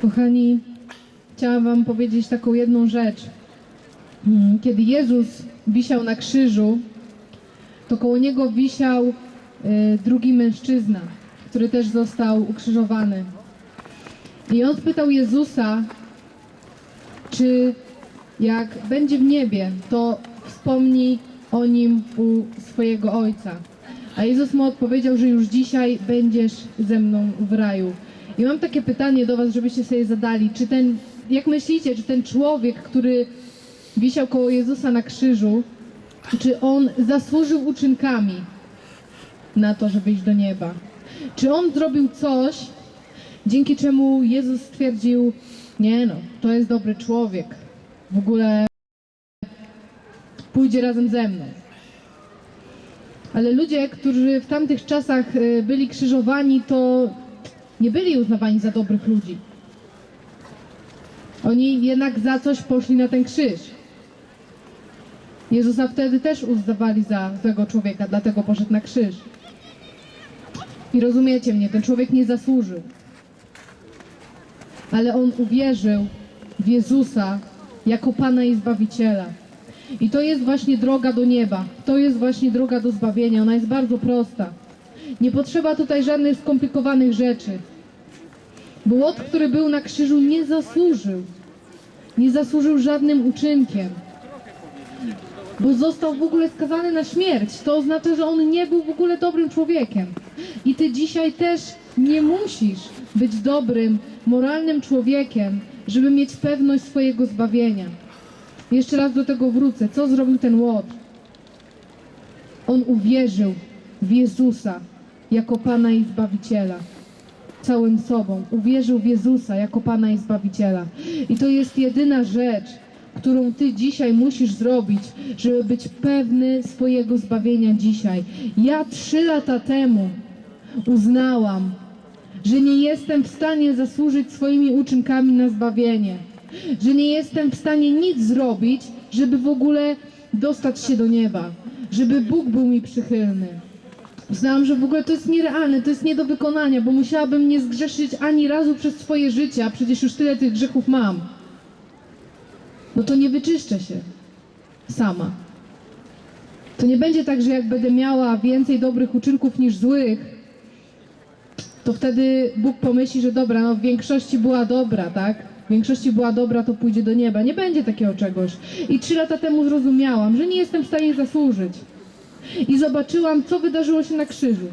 Kochani, chciałam Wam powiedzieć taką jedną rzecz. Mm, Kiedy Jezus wisiał na krzyżu, to koło niego wisiał y, drugi mężczyzna, który też został ukrzyżowany. I on spytał Jezusa, czy jak będzie w niebie, to wspomni o nim u swojego ojca. A Jezus mu odpowiedział, że już dzisiaj będziesz ze mną w raju. I mam takie pytanie do Was, żebyście sobie zadali. Czy ten, jak myślicie, czy ten człowiek, który wisiał koło Jezusa na krzyżu, czy on zasłużył uczynkami na to, żeby iść do nieba? Czy on zrobił coś, dzięki czemu Jezus stwierdził, nie no, to jest dobry człowiek, w ogóle pójdzie razem ze mną. Ale ludzie, którzy w tamtych czasach y, byli krzyżowani, to nie byli uznawani za dobrych ludzi. Oni jednak za coś poszli na ten krzyż. Jezusa wtedy też uznawali za złego człowieka, dlatego poszedł na krzyż. I rozumiecie mnie, ten człowiek nie zasłużył. Ale on uwierzył w Jezusa jako Pana i Zbawiciela. I to jest właśnie droga do nieba. To jest właśnie droga do zbawienia. Ona jest bardzo prosta. Nie potrzeba tutaj żadnych skomplikowanych rzeczy. Bo łot, który był na krzyżu, nie zasłużył. Nie zasłużył żadnym uczynkiem. Bo został w ogóle skazany na śmierć. To oznacza, że on nie był w ogóle dobrym człowiekiem. I ty dzisiaj też nie musisz być dobrym, moralnym człowiekiem, żeby mieć pewność swojego zbawienia. Jeszcze raz do tego wrócę. Co zrobił ten łot? On uwierzył w Jezusa jako Pana i Zbawiciela. Całym sobą. Uwierzył w Jezusa jako Pana i Zbawiciela. I to jest jedyna rzecz, którą Ty dzisiaj musisz zrobić, żeby być pewny swojego zbawienia dzisiaj. Ja trzy lata temu uznałam, że nie jestem w stanie zasłużyć swoimi uczynkami na zbawienie, że nie jestem w stanie nic zrobić, żeby w ogóle dostać się do nieba, żeby Bóg był mi przychylny. Uznałam, że w ogóle to jest nierealne, to jest nie do wykonania, bo musiałabym nie zgrzeszyć ani razu przez swoje życie, a przecież już tyle tych grzechów mam. No to nie wyczyszczę się sama. To nie będzie tak, że jak będę miała więcej dobrych uczynków niż złych, to wtedy Bóg pomyśli, że dobra, no w większości była dobra, tak? W większości była dobra, to pójdzie do nieba. Nie będzie takiego czegoś. I trzy lata temu zrozumiałam, że nie jestem w stanie zasłużyć. I zobaczyłam, co wydarzyło się na krzyżu.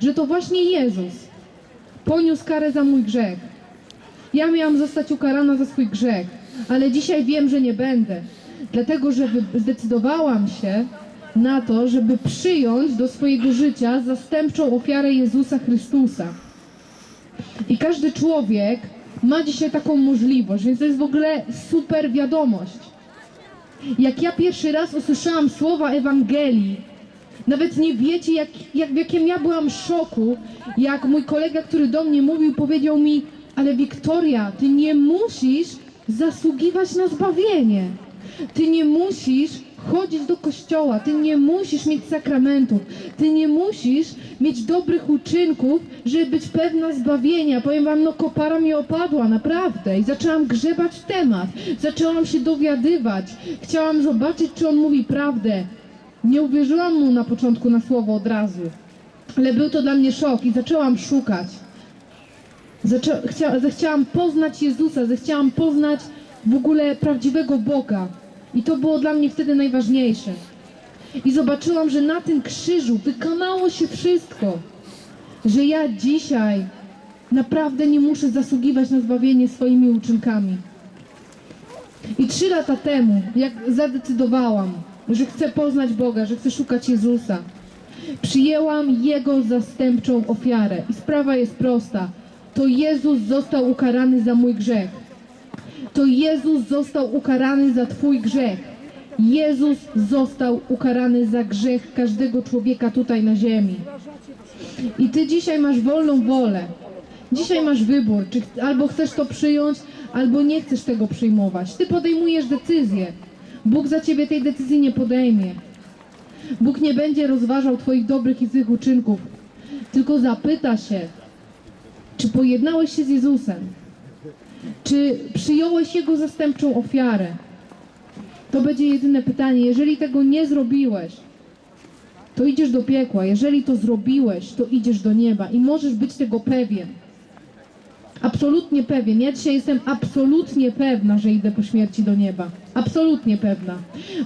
Że to właśnie Jezus poniósł karę za mój grzech. Ja miałam zostać ukarana za swój grzech, ale dzisiaj wiem, że nie będę. Dlatego, że zdecydowałam się na to, żeby przyjąć do swojego życia zastępczą ofiarę Jezusa Chrystusa. I każdy człowiek ma dzisiaj taką możliwość, więc to jest w ogóle super wiadomość. Jak ja pierwszy raz usłyszałam słowa Ewangelii, nawet nie wiecie, jak, jak, w jakim ja byłam szoku, jak mój kolega, który do mnie mówił, powiedział mi, ale Wiktoria, ty nie musisz zasługiwać na zbawienie. Ty nie musisz chodzić do kościoła, ty nie musisz mieć sakramentów, ty nie musisz mieć dobrych uczynków, żeby być pewna zbawienia. Powiem wam, no kopara mi opadła, naprawdę. I zaczęłam grzebać w temat, zaczęłam się dowiadywać, chciałam zobaczyć, czy on mówi prawdę. Nie uwierzyłam mu na początku na słowo od razu, ale był to dla mnie szok i zaczęłam szukać. Zaczę, chcia, zechciałam poznać Jezusa, zechciałam poznać w ogóle prawdziwego Boga. I to było dla mnie wtedy najważniejsze. I zobaczyłam, że na tym krzyżu wykonało się wszystko. Że ja dzisiaj naprawdę nie muszę zasługiwać na zbawienie swoimi uczynkami. I trzy lata temu, jak zadecydowałam, że chcę poznać Boga, że chcę szukać Jezusa, przyjęłam Jego zastępczą ofiarę. I sprawa jest prosta. To Jezus został ukarany za mój grzech. To Jezus został ukarany za Twój grzech. Jezus został ukarany za grzech każdego człowieka tutaj na ziemi. I Ty dzisiaj masz wolną wolę. Dzisiaj masz wybór, czy albo chcesz to przyjąć, albo nie chcesz tego przyjmować. Ty podejmujesz decyzję. Bóg za Ciebie tej decyzji nie podejmie. Bóg nie będzie rozważał Twoich dobrych i złych uczynków, tylko zapyta się, czy pojednałeś się z Jezusem? Czy przyjąłeś Jego zastępczą ofiarę? To będzie jedyne pytanie. Jeżeli tego nie zrobiłeś, to idziesz do piekła. Jeżeli to zrobiłeś, to idziesz do nieba i możesz być tego pewien. Absolutnie pewien. Ja dzisiaj jestem absolutnie pewna, że idę po śmierci do nieba. Absolutnie pewna.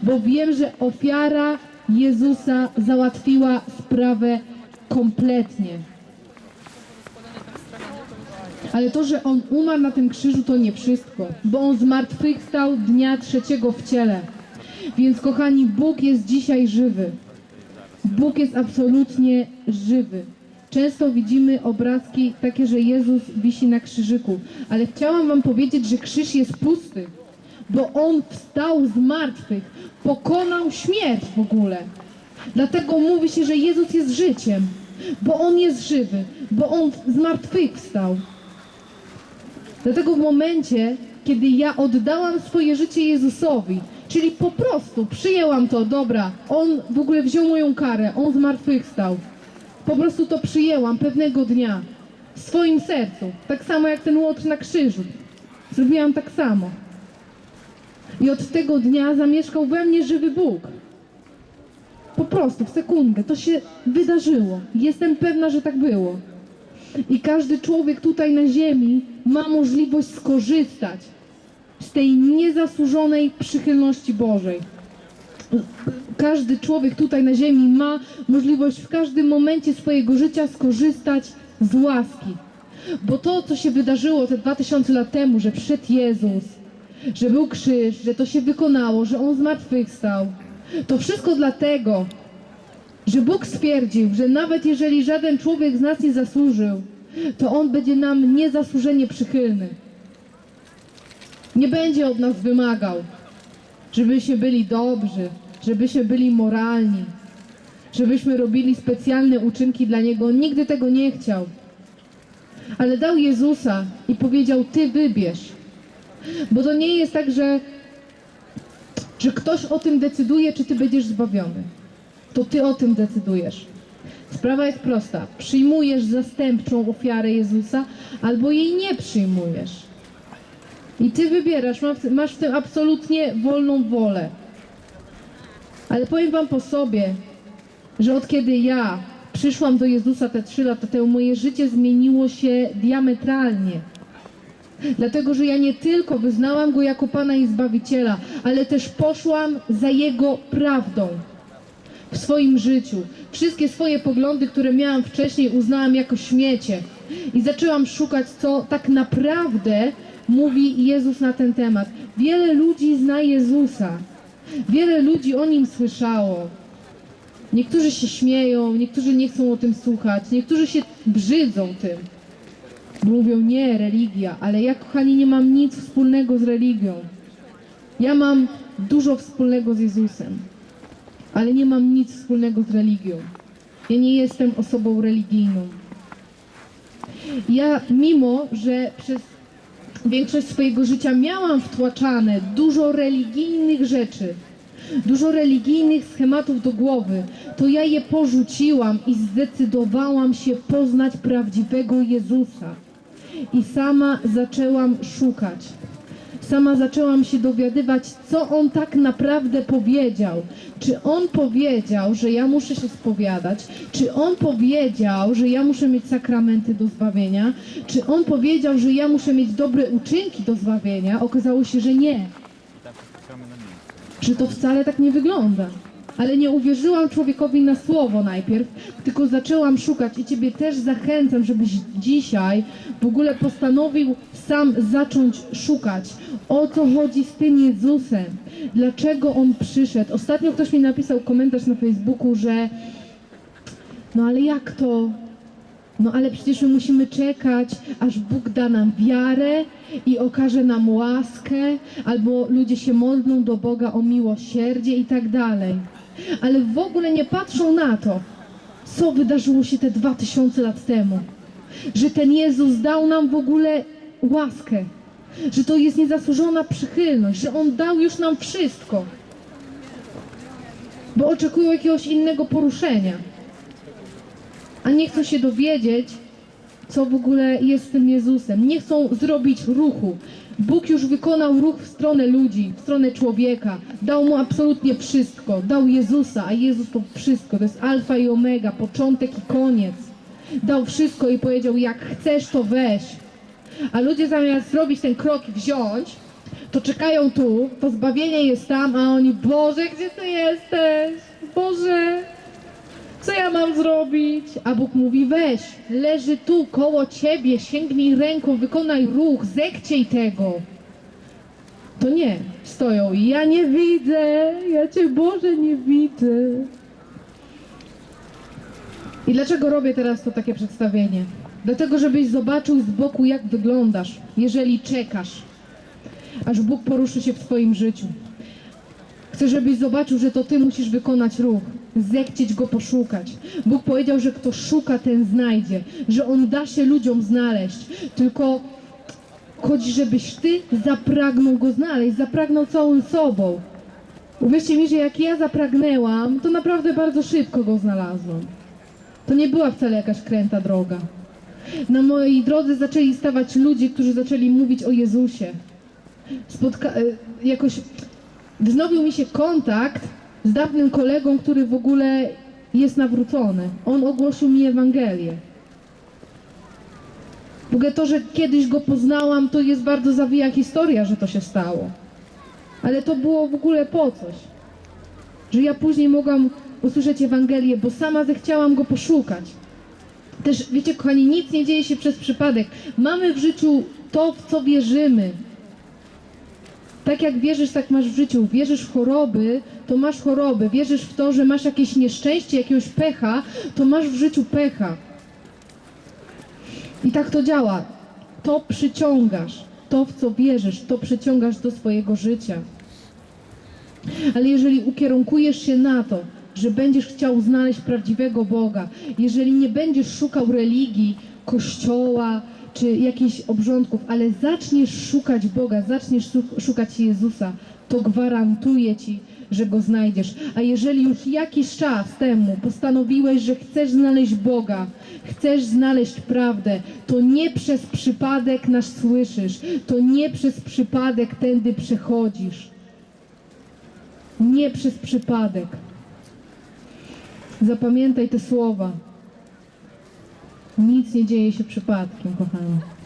Bo wiem, że ofiara Jezusa załatwiła sprawę kompletnie. Ale to, że On umarł na tym krzyżu, to nie wszystko, bo On zmartwychwstał dnia trzeciego w ciele. Więc kochani, Bóg jest dzisiaj żywy. Bóg jest absolutnie żywy. Często widzimy obrazki takie, że Jezus wisi na krzyżyku, ale chciałam Wam powiedzieć, że krzyż jest pusty, bo On wstał z martwych, pokonał śmierć w ogóle. Dlatego mówi się, że Jezus jest życiem, bo On jest żywy, bo On z martwych wstał. Dlatego w momencie, kiedy ja oddałam swoje życie Jezusowi, czyli po prostu przyjęłam to, dobra, On w ogóle wziął moją karę, On zmartwychwstał. Po prostu to przyjęłam pewnego dnia w swoim sercu, tak samo jak ten łotr na krzyżu. Zrobiłam tak samo. I od tego dnia zamieszkał we mnie żywy Bóg. Po prostu, w sekundę. To się wydarzyło. Jestem pewna, że tak było. I każdy człowiek tutaj na ziemi ma możliwość skorzystać z tej niezasłużonej przychylności Bożej. Każdy człowiek tutaj na ziemi ma możliwość w każdym momencie swojego życia skorzystać z łaski. Bo to, co się wydarzyło te 2000 lat temu, że przyszedł Jezus, że był krzyż, że to się wykonało, że On zmartwychwstał, to wszystko dlatego, że Bóg stwierdził, że nawet jeżeli żaden człowiek z nas nie zasłużył, to On będzie nam niezasłużenie przychylny. Nie będzie od nas wymagał, żebyśmy byli dobrzy, żebyśmy byli moralni, żebyśmy robili specjalne uczynki dla Niego. Nigdy tego nie chciał. Ale dał Jezusa i powiedział, Ty wybierz. Bo to nie jest tak, że, że ktoś o tym decyduje, czy Ty będziesz zbawiony to ty o tym decydujesz. Sprawa jest prosta. Przyjmujesz zastępczą ofiarę Jezusa, albo jej nie przyjmujesz. I ty wybierasz, masz, w tym absolutnie wolną wolę. Ale powiem wam po sobie, że od kiedy ja przyszłam do Jezusa te trzy lata temu, moje życie zmieniło się diametralnie. Dlatego, że ja nie tylko wyznałam Go jako Pana i Zbawiciela, ale też poszłam za Jego prawdą w swoim życiu. Wszystkie swoje poglądy, które miałam wcześniej, uznałam jako śmiecie. I zaczęłam szukać, co tak naprawdę mówi Jezus na ten temat. Wiele ludzi zna Jezusa. Wiele ludzi o nim słyszało. Niektórzy się śmieją, niektórzy nie chcą o tym słuchać, niektórzy się brzydzą tym. Mówią, nie, religia, ale ja, kochani, nie mam nic wspólnego z religią. Ja mam dużo wspólnego z Jezusem ale nie mam nic wspólnego z religią. Ja nie jestem osobą religijną. Ja, mimo że przez większość swojego życia miałam wtłaczane dużo religijnych rzeczy, dużo religijnych schematów do głowy, to ja je porzuciłam i zdecydowałam się poznać prawdziwego Jezusa. I sama zaczęłam szukać sama zaczęłam się dowiadywać, co on tak naprawdę powiedział. Czy on powiedział, że ja muszę się spowiadać? Czy on powiedział, że ja muszę mieć sakramenty do zbawienia? Czy on powiedział, że ja muszę mieć dobre uczynki do zbawienia? Okazało się, że nie. Że to wcale tak nie wygląda. Ale nie uwierzyłam człowiekowi na słowo najpierw, tylko zaczęłam szukać i Ciebie też zachęcam, żebyś dzisiaj w ogóle postanowił sam zacząć szukać, o co chodzi z tym Jezusem, dlaczego On przyszedł. Ostatnio ktoś mi napisał komentarz na Facebooku, że no ale jak to? No ale przecież my musimy czekać, aż Bóg da nam wiarę i okaże nam łaskę, albo ludzie się modlą do Boga o miłosierdzie i tak dalej. Ale w ogóle nie patrzą na to, co wydarzyło się te dwa tysiące lat temu. Że ten Jezus dał nam w ogóle łaskę, że to jest niezasłużona przychylność, że On dał już nam wszystko. Bo oczekują jakiegoś innego poruszenia. A nie chcą się dowiedzieć, co w ogóle jest z tym Jezusem. Nie chcą zrobić ruchu. Bóg już wykonał ruch w stronę ludzi, w stronę człowieka. Dał mu absolutnie wszystko. Dał Jezusa, a Jezus to wszystko. To jest alfa i omega, początek i koniec. Dał wszystko i powiedział, jak chcesz, to weź. A ludzie zamiast zrobić ten krok i wziąć, to czekają tu, to zbawienie jest tam, a oni, Boże, gdzie Ty jesteś? Boże, co ja mam zrobić? A Bóg mówi, weź, leży tu, koło Ciebie, sięgnij ręką, wykonaj ruch, zechciej tego. To nie, stoją ja nie widzę, ja Cię Boże nie widzę. I dlaczego robię teraz to takie przedstawienie? Dlatego, żebyś zobaczył z boku, jak wyglądasz, jeżeli czekasz, aż Bóg poruszy się w Twoim życiu. Chcę, żebyś zobaczył, że to Ty musisz wykonać ruch, zechcieć Go poszukać. Bóg powiedział, że kto szuka, ten znajdzie, że On da się ludziom znaleźć, tylko chodzi, żebyś Ty zapragnął Go znaleźć, zapragnął całym sobą. Uwierzcie mi, że jak ja zapragnęłam, to naprawdę bardzo szybko Go znalazłam. To nie była wcale jakaś kręta droga. Na mojej drodze zaczęli stawać ludzie, którzy zaczęli mówić o Jezusie. Spotka- e, jakoś wznowił mi się kontakt z dawnym kolegą, który w ogóle jest nawrócony. On ogłosił mi Ewangelię. W ogóle to, że kiedyś go poznałam, to jest bardzo zawija historia, że to się stało. Ale to było w ogóle po coś. Że ja później mogłam usłyszeć Ewangelię, bo sama zechciałam go poszukać. Też, wiecie, kochani, nic nie dzieje się przez przypadek. Mamy w życiu to, w co wierzymy. Tak jak wierzysz, tak masz w życiu. Wierzysz w choroby, to masz choroby. Wierzysz w to, że masz jakieś nieszczęście, jakiegoś pecha, to masz w życiu pecha. I tak to działa. To przyciągasz. To, w co wierzysz, to przyciągasz do swojego życia. Ale jeżeli ukierunkujesz się na to, że będziesz chciał znaleźć prawdziwego Boga, jeżeli nie będziesz szukał religii, kościoła czy jakichś obrządków, ale zaczniesz szukać Boga, zaczniesz szukać Jezusa, to gwarantuję Ci, że Go znajdziesz. A jeżeli już jakiś czas temu postanowiłeś, że chcesz znaleźć Boga, chcesz znaleźć prawdę, to nie przez przypadek nas słyszysz, to nie przez przypadek tędy przechodzisz. Nie przez przypadek. Zapamiętaj te słowa. Nic nie dzieje się przypadkiem, kochani.